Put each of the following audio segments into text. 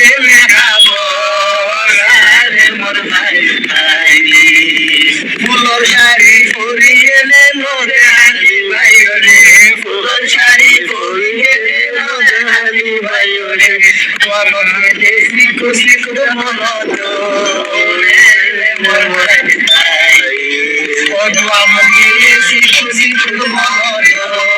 Oh, I'm gonna get you, she's gonna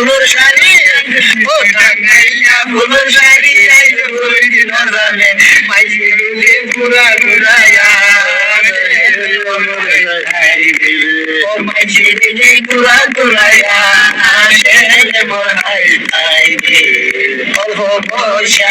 ফুলুর sari, ও টাঙ্গাইয়া ফুলুর শাড়ি আইছে ফুলির নজরে পাইছে গেলে পুরা ঘুরাইয়া পাইছে গেলে পুরা ঘুরাইয়া আসে বহাই পাইবে অল্প পয়সা